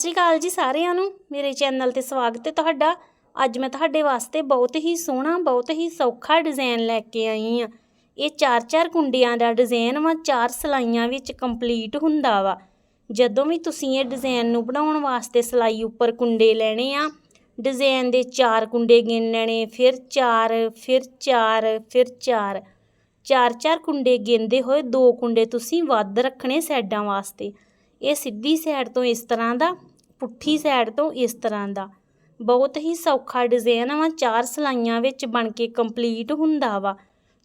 ਸਤਿ ਸ਼੍ਰੀ ਅਕਾਲ ਜੀ ਸਾਰਿਆਂ ਨੂੰ, ਮੇਰੇ ਚੈਨਲ ਤੇ ਸਵਾਗਤ ਹੈ ਤੁਹਾਡਾ। ਅੱਜ ਮੈਂ ਤੁਹਾਡੇ ਵਾਸਤੇ ਬਹੁਤ ਹੀ ਸੋਹਣਾ, ਬਹੁਤ ਹੀ ਸੌਖਾ ਡਿਜ਼ਾਈਨ ਲੈ ਕੇ ਆਈ ਆ ਇਹ ਚਾਰ ਚਾਰ ਕੁੰਡਿਆਂ ਦਾ ਡਿਜ਼ਾਈਨ ਵਾ, ਚਾਰ ਸਲਾਈਆਂ ਵਿੱਚ ਕੰਪਲੀਟ ਹੁੰਦਾ ਵਾ। ਜਦੋਂ ਵੀ ਤੁਸੀਂ ਇਹ ਡਿਜ਼ਾਈਨ ਨੂੰ ਬਣਾਉਣ ਵਾਸਤੇ ਸਲਾਈ ਉੱਪਰ ਕੁੰਡੇ ਲੈਣੇ ਆ, ਡਿਜ਼ਾਈਨ ਦੇ ਚਾਰ ਕੁੰਡੇ ਗਿਣ ਗਿਣਨੇ ਫਿਰ ਚਾਰ ਫਿਰ ਚਾਰ ਫਿਰ ਚਾਰ। ਚਾਰ ਚਾਰ ਕੁੰਡੇ ਗਿਣਦੇ ਹੋਏ ਦੋ ਕੁੰਡੇ ਤੁਸੀਂ ਵੱਧ ਰੱਖਣੇ ਸਾਈਡਾਂ ਵਾਸਤੇ। ਇਹ ਸਿੱਧੀ ਸਾਈਡ ਤੋਂ ਇਸ ਤਰ੍ਹਾਂ ਦਾ ਪੁੱਠੀ ਸਾਈਡ ਤੋਂ ਇਸ ਤਰ੍ਹਾਂ ਦਾ। ਬਹੁਤ ਹੀ ਸੌਖਾ ਡਿਜ਼ਾਈਨ ਵਾ, ਚਾਰ ਸਲਾਈਆਂ ਵਿੱਚ ਬਣ ਕੇ ਕੰਪਲੀਟ ਹੁੰਦਾ ਵਾ।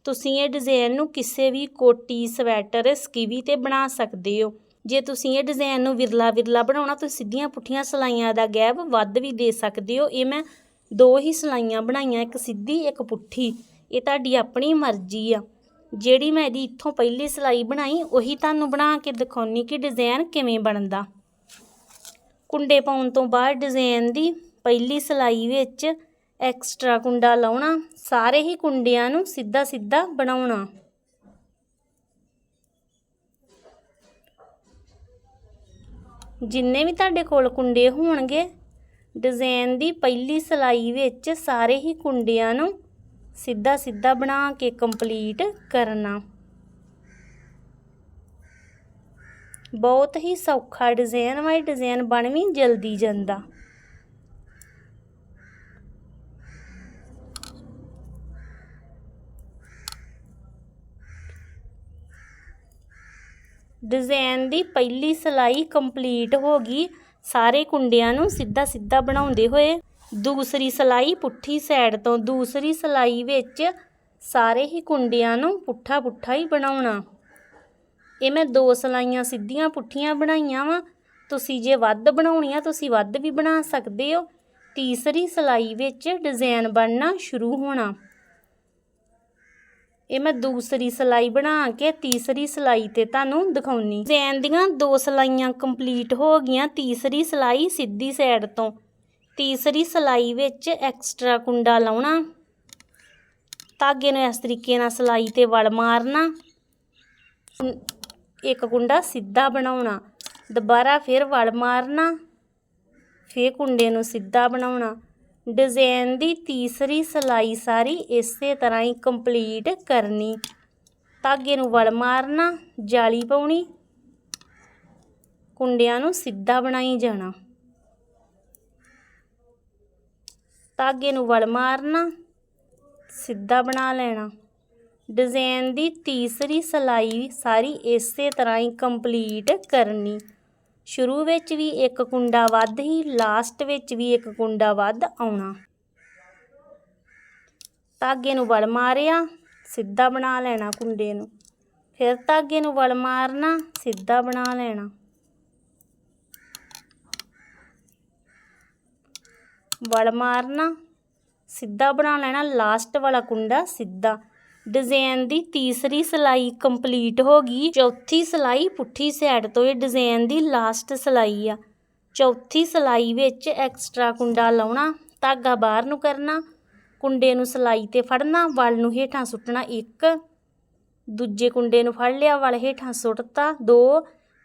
ਤੁਸੀਂ ਇਹ ਡਿਜ਼ਾਈਨ ਨੂੰ ਕਿਸੇ ਵੀ ਕੋਟੀ, ਸਵੈਟਰ, ਸਕੀਵੀ ਤੇ ਬਣਾ ਸਕਦੇ ਹੋ। ਜੇ ਤੁਸੀਂ ਇਹ ਡਿਜ਼ਾਈਨ ਨੂੰ ਵਿਰਲਾ ਵਿਰਲਾ ਬਣਾਉਣਾ ਤਾਂ ਸਿੱਧੀਆਂ ਪੁੱਠੀਆਂ ਸਲਾਈਆਂ ਦਾ ਗੈਪ ਵੱਧ ਵੀ ਦੇ ਸਕਦੇ ਹੋ। ਇਹ ਮੈਂ ਦੋ ਹੀ ਸਲਾਈਆਂ ਬਣਾਈਆਂ, ਇੱਕ ਸਿੱਧੀ, ਇੱਕ ਪੁੱਠੀ। ਇਹ ਤੁਹਾਡੀ ਆਪਣੀ ਮਰਜ਼ੀ ਆ। ਜਿਹੜੀ ਮੈਂ ਇਹਦੀ ਇੱਥੋਂ ਪਹਿਲੀ ਸਲਾਈ ਬਣਾਈ, ਉਹੀ ਤੁਹਾਨੂੰ ਬਣਾ ਕੇ ਦਿਖਾਉਣੀ ਕਿ ਡਿਜ਼ਾਈਨ ਕਿਵੇਂ ਬਣਦਾ। ਕੁੰਡੇ ਪਾਉਣ ਤੋਂ ਬਾਅਦ ਡਿਜ਼ਾਈਨ ਦੀ ਪਹਿਲੀ ਸਲਾਈ ਵਿੱਚ ਐਕਸਟਰਾ ਕੁੰਡਾ ਲਾਉਣਾ, ਸਾਰੇ ਹੀ ਕੁੰਡਿਆਂ ਨੂੰ ਸਿੱਧਾ ਸਿੱਧਾ ਬਣਾਉਣਾ। ਜਿੰਨੇ ਵੀ ਤੁਹਾਡੇ ਕੋਲ ਕੁੰਡੇ ਹੋਣਗੇ ਡਿਜ਼ਾਈਨ ਦੀ ਪਹਿਲੀ ਸਲਾਈ ਵਿੱਚ ਸਾਰੇ ਹੀ ਕੁੰਡਿਆਂ ਨੂੰ ਸਿੱਧਾ ਸਿੱਧਾ ਬਣਾ ਕੇ ਕੰਪਲੀਟ ਕਰਨਾ। ਬਹੁਤ ਹੀ ਸੌਖਾ ਡਿਜ਼ਾਈਨ ਵਾ, ਇਹ ਡਿਜ਼ਾਈਨ ਬਣ ਵੀ ਜਲਦੀ ਜਾਂਦਾ। ਡਿਜ਼ਾਈਨ ਦੀ ਪਹਿਲੀ ਸਲਾਈ ਕੰਪਲੀਟ ਹੋ ਗਈ। ਸਾਰੇ ਕੁੰਡਿਆਂ ਨੂੰ ਸਿੱਧਾ ਸਿੱਧਾ ਬਣਾਉਂਦੇ ਹੋਏ ਦੂਸਰੀ ਸਲਾਈ ਪੁੱਠੀ ਸਾਈਡ ਤੋਂ ਦੂਸਰੀ ਸਲਾਈ ਵਿੱਚ ਸਾਰੇ ਹੀ ਕੁੰਡਿਆਂ ਨੂੰ ਪੁੱਠਾ ਪੁੱਠਾ ਹੀ ਬਣਾਉਣਾ। ਇਹ ਮੈਂ ਦੋ ਸਲਾਈਆਂ ਸਿੱਧੀਆਂ ਪੁੱਠੀਆਂ ਬਣਾਈਆਂ ਵਾ। ਤੁਸੀਂ ਜੇ ਵੱਧ ਬਣਾਉਣੀਆਂ ਤੁਸੀਂ ਵੱਧ ਵੀ ਬਣਾ ਸਕਦੇ ਹੋ। ਤੀਸਰੀ ਸਲਾਈ ਵਿੱਚ ਡਿਜ਼ਾਈਨ ਬਣਨਾ ਸ਼ੁਰੂ ਹੋਣਾ। ਇਹ ਮੈਂ ਦੂਸਰੀ ਸਲਾਈ ਬਣਾ ਕੇ ਤੀਸਰੀ ਸਲਾਈ ਤੇ ਤੁਹਾਨੂੰ ਦਿਖਾਉਣੀ। ਡਿਜ਼ਾਈਨ ਦੀਆਂ ਦੋ ਸਲਾਈਆਂ ਕੰਪਲੀਟ ਹੋ ਗਈਆਂ। ਤੀਸਰੀ ਸਲਾਈ ਸਿੱਧੀ ਸਾਈਡ ਤੋਂ। ਤੀਸਰੀ ਸਲਾਈ ਵਿੱਚ ਐਕਸਟਰਾ ਕੁੰਡਾ ਲਾਉਣਾ। ਧਾਗੇ ਨੂੰ ਇਸ ਤਰੀਕੇ ਨਾਲ ਸਲਾਈ ਤੇ ਵੜ ਮਾਰਨਾ। ਇੱਕ ਕੁੰਡਾ ਸਿੱਧਾ ਬਣਾਉਣਾ, ਦੁਬਾਰਾ ਫਿਰ ਵਲ ਮਾਰਨਾ, ਫਿਰ ਕੁੰਡੇ ਨੂੰ ਸਿੱਧਾ ਬਣਾਉਣਾ। ਡਿਜ਼ਾਈਨ ਦੀ ਤੀਸਰੀ ਸਲਾਈ ਸਾਰੀ ਇਸੇ ਤਰ੍ਹਾਂ ਹੀ ਕੰਪਲੀਟ ਕਰਨੀ। ਧਾਗੇ ਨੂੰ ਵਲ ਮਾਰਨਾ, ਜਾਲੀ ਪਾਉਣੀ, ਕੁੰਡਿਆਂ ਨੂੰ ਸਿੱਧਾ ਬਣਾਈ ਜਾਣਾ। ਧਾਗੇ ਨੂੰ ਵਲ ਮਾਰਨਾ, ਸਿੱਧਾ ਬਣਾ ਲੈਣਾ। ਡਿਜ਼ਾਈਨ ਦੀ ਤੀਸਰੀ ਸਲਾਈ ਸਾਰੀ ਇਸੇ ਤਰ੍ਹਾਂ ਹੀ ਕੰਪਲੀਟ ਕਰਨੀ। ਸ਼ੁਰੂ ਵਿੱਚ ਵੀ ਇੱਕ ਕੁੰਡਾ ਵੱਧ ਹੀ, ਲਾਸਟ ਵਿੱਚ ਵੀ ਇੱਕ ਕੁੰਡਾ ਵੱਧ ਆਉਣਾ। ਧਾਗੇ ਨੂੰ ਵਲ ਮਾਰਿਆ, ਸਿੱਧਾ ਬਣਾ ਲੈਣਾ ਕੁੰਡੇ ਨੂੰ। ਫਿਰ ਧਾਗੇ ਨੂੰ ਵਲ ਮਾਰਨਾ, ਸਿੱਧਾ ਬਣਾ ਲੈਣਾ। ਵਲ ਮਾਰਨਾ, ਸਿੱਧਾ ਬਣਾ ਲੈਣਾ, ਲਾਸਟ ਵਾਲਾ ਕੁੰਡਾ ਸਿੱਧਾ। ਡਿਜ਼ਾਈਨ ਦੀ ਤੀਸਰੀ ਸਲਾਈ ਕੰਪਲੀਟ ਹੋ ਗਈ। ਚੌਥੀ ਸਲਾਈ ਪੁੱਠੀ ਸਾਈਡ ਤੋਂ ਇਹ ਡਿਜ਼ਾਈਨ ਦੀ ਲਾਸਟ ਸਲਾਈ ਆ। ਚੌਥੀ ਸਲਾਈ ਵਿੱਚ ਐਕਸਟਰਾ ਕੁੰਡਾ ਲਾਉਣਾ, ਧਾਗਾ ਬਾਹਰ ਨੂੰ ਕਰਨਾ, ਕੁੰਡੇ ਨੂੰ ਸਲਾਈ ਤੇ ਫੜਨਾ, ਵਲ ਨੂੰ ਹੇਠਾਂ ਸੁੱਟਣਾ ਇੱਕ, ਦੂਜੇ ਕੁੰਡੇ ਨੂੰ ਫੜ ਲਿਆ, ਵਲ ਹੇਠਾਂ ਸੁੱਟਤਾ ਦੋ,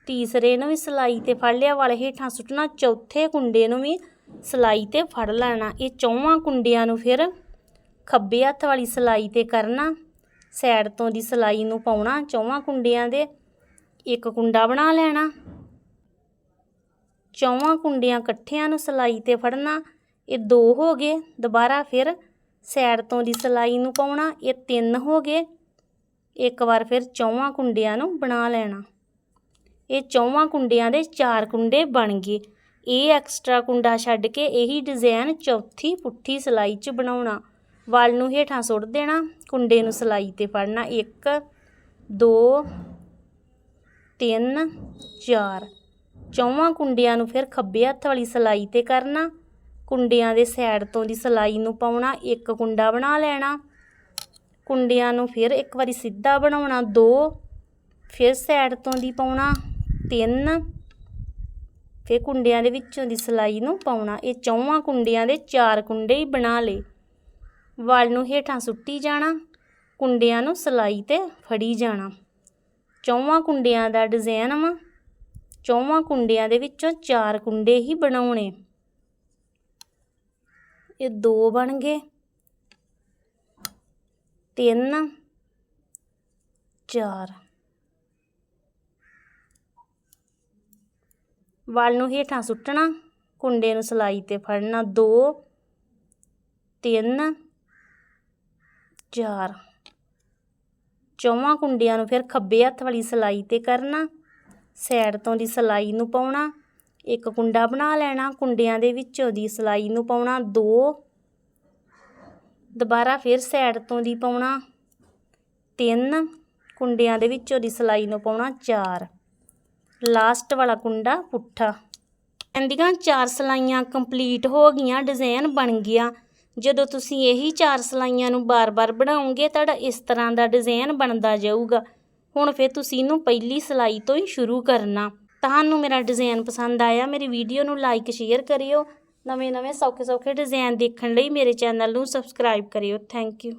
ਤੀਸਰੇ ਨੂੰ ਵੀ ਸਲਾਈ ਤੇ ਫੜ ਲਿਆ, ਵਲ ਹੇਠਾਂ ਸੁੱਟਣਾ, ਚੌਥੇ ਕੁੰਡੇ ਨੂੰ ਵੀ ਸਲਾਈ ਤੇ ਫੜ ਲੈਣਾ। ਇਹ ਚੌਵਾਂ ਕੁੰਡਿਆਂ ਨੂੰ ਫਿਰ ਖੱਬੇ ਹੱਥ ਵਾਲੀ ਸਲਾਈ ਤੇ ਕਰਨਾ। ਸਾਈਡ ਤੋਂ ਦੀ ਸਲਾਈ ਨੂੰ ਪਾਉਣਾ, ਚੌਵਾਂ ਕੁੰਡਿਆਂ ਦੇ ਇੱਕ ਕੁੰਡਾ ਬਣਾ ਲੈਣਾ। ਚੌਵਾਂ ਕੁੰਡਿਆਂ ਇਕੱਠਿਆਂ ਨੂੰ ਸਲਾਈ ਤੇ ਫੜਨਾ, ਇਹ ਦੋ ਹੋ ਗਏ। ਦੁਬਾਰਾ ਫਿਰ ਸਾਈਡ ਤੋਂ ਦੀ ਸਲਾਈ ਨੂੰ ਪਾਉਣਾ, ਇਹ ਤਿੰਨ ਹੋ ਗਏ। ਇੱਕ ਵਾਰ ਫਿਰ ਚੌਵਾਂ ਕੁੰਡਿਆਂ ਨੂੰ ਬਣਾ ਲੈਣਾ। ਇਹ ਚੌਵਾਂ ਕੁੰਡਿਆਂ ਦੇ ਚਾਰ ਕੁੰਡੇ ਬਣ ਗਏ। ਇਹ ਐਕਸਟਰਾ ਕੁੰਡਾ ਛੱਡ ਕੇ ਇਹੀ ਡਿਜ਼ਾਈਨ ਚੌਥੀ ਪੁੱਠੀ ਸਲਾਈ 'ਚ ਬਣਾਉਣਾ। ਵਲ ਨੂੰ ਹੇਠਾਂ ਸੁੱਟ ਦੇਣਾ, ਕੁੰਡੇ ਨੂੰ ਸਲਾਈ ਤੇ ਫੜਨਾ 1 2 3 4 ਚੌਵਾਂ ਕੁੰਡਿਆਂ ਨੂੰ ਫਿਰ ਖੱਬੇ ਹੱਥ ਵਾਲੀ ਸਲਾਈ ਤੇ ਕਰਨਾ, ਕੁੰਡਿਆਂ ਦੇ ਸਾਈਡ ਤੋਂ ਦੀ ਸਲਾਈ ਨੂੰ ਪਾਉਣਾ, ਇੱਕ ਕੁੰਡਾ ਬਣਾ ਲੈਣਾ। ਕੁੰਡਿਆਂ ਨੂੰ ਫਿਰ ਇੱਕ ਵਾਰੀ ਸਿੱਧਾ ਬਣਾਉਣਾ 2 ਫਿਰ ਸਾਈਡ ਤੋਂ ਦੀ ਪਾਉਣਾ 3 ਫਿਰ ਕੁੰਡਿਆਂ ਦੇ ਵਿੱਚੋਂ ਦੀ ਸਲਾਈ ਨੂੰ ਪਾਉਣਾ। ਇਹ ਚੌਵਾਂ ਕੁੰਡਿਆਂ ਦੇ ਚਾਰ ਕੁੰਡੇ ਹੀ ਬਣਾ ਲਏ। ਵਲ ਨੂੰ ਹੇਠਾਂ ਸੁੱਟੀ ਜਾਣਾ, ਕੁੰਡਿਆਂ ਨੂੰ ਸਲਾਈ ਤੇ ਫੜੀ ਜਾਣਾ। ਚੌਵਾਂ ਕੁੰਡਿਆਂ ਦਾ ਡਿਜ਼ਾਈਨ ਵਾ। ਚੌਵਾਂ ਕੁੰਡਿਆਂ ਦੇ ਵਿੱਚੋਂ ਚਾਰ ਕੁੰਡੇ ਹੀ ਬਣਾਉਣੇ। ਇਹ ਦੋ ਬਣ ਗਏ। ਤਿੰਨ, ਚਾਰ। ਵਲ ਨੂੰ ਹੇਠਾਂ ਸੁੱਟਣਾ, ਕੁੰਡੇ ਨੂੰ ਸਲਾਈ ਤੇ ਫੜਨਾ 2 3 4 ਚੌਵਾਂ ਕੁੰਡਿਆਂ ਨੂੰ ਫਿਰ ਖੱਬੇ ਹੱਥ ਵਾਲੀ ਸਲਾਈ ਤੇ ਕਰਨਾ ਸਾਈਡ ਤੋਂ ਦੀ ਸਲਾਈ ਨੂੰ ਪਾਉਣਾ, ਇੱਕ ਕੁੰਡਾ ਬਣਾ ਲੈਣਾ, ਕੁੰਡਿਆਂ ਦੇ ਵਿੱਚੋਂ ਦੀ ਸਲਾਈ ਨੂੰ ਪਾਉਣਾ ਦੋ। ਦੁਬਾਰਾ ਫਿਰ ਸਾਈਡ ਤੋਂ ਦੀ ਪਾਉਣਾ ਤਿੰਨ, ਕੁੰਡਿਆਂ ਦੇ ਵਿੱਚੋਂ ਦੀ ਸਲਾਈ ਨੂੰ ਪਾਉਣਾ ਚਾਰ। ਲਾਸਟ ਵਾਲਾ ਕੁੰਡਾ ਪੁੱਠਾ। ਕਹਿੰਦੀਆਂ ਚਾਰ ਸਲਾਈਆਂ ਕੰਪਲੀਟ ਹੋ ਗਈਆਂ ਡਿਜ਼ਾਈਨ ਬਣ ਗਿਆ। ਜਦੋਂ ਤੁਸੀਂ ਇਹੀ ਚਾਰ ਸਲਾਈਆਂ ਨੂੰ ਬਾਰ-ਬਾਰ ਬਣਾਉਂਗੇ ਤੁਹਾਡਾ ਇਸ ਤਰ੍ਹਾਂ ਦਾ ਡਿਜ਼ਾਈਨ ਬਣਦਾ ਜਾਊਗਾ। ਹੁਣ ਫਿਰ ਤੁਸੀਂ ਇਹਨੂੰ ਪਹਿਲੀ ਸਲਾਈ ਤੋਂ ਹੀ ਸ਼ੁਰੂ ਕਰਨਾ। ਤੁਹਾਨੂੰ ਮੇਰਾ ਡਿਜ਼ਾਈਨ ਪਸੰਦ ਆਇਆ, ਮੇਰੀ ਵੀਡੀਓ ਨੂੰ ਲਾਈਕ ਸ਼ੇਅਰ ਕਰਿਓ। ਨਵੇਂ-ਨਵੇਂ ਸੌਖੇ-ਸੌਖੇ ਡਿਜ਼ਾਈਨ ਦੇਖਣ ਲਈ ਮੇਰੇ ਚੈਨਲ ਨੂੰ ਸਬਸਕ੍ਰਾਈਬ ਕਰਿਓ। Thank you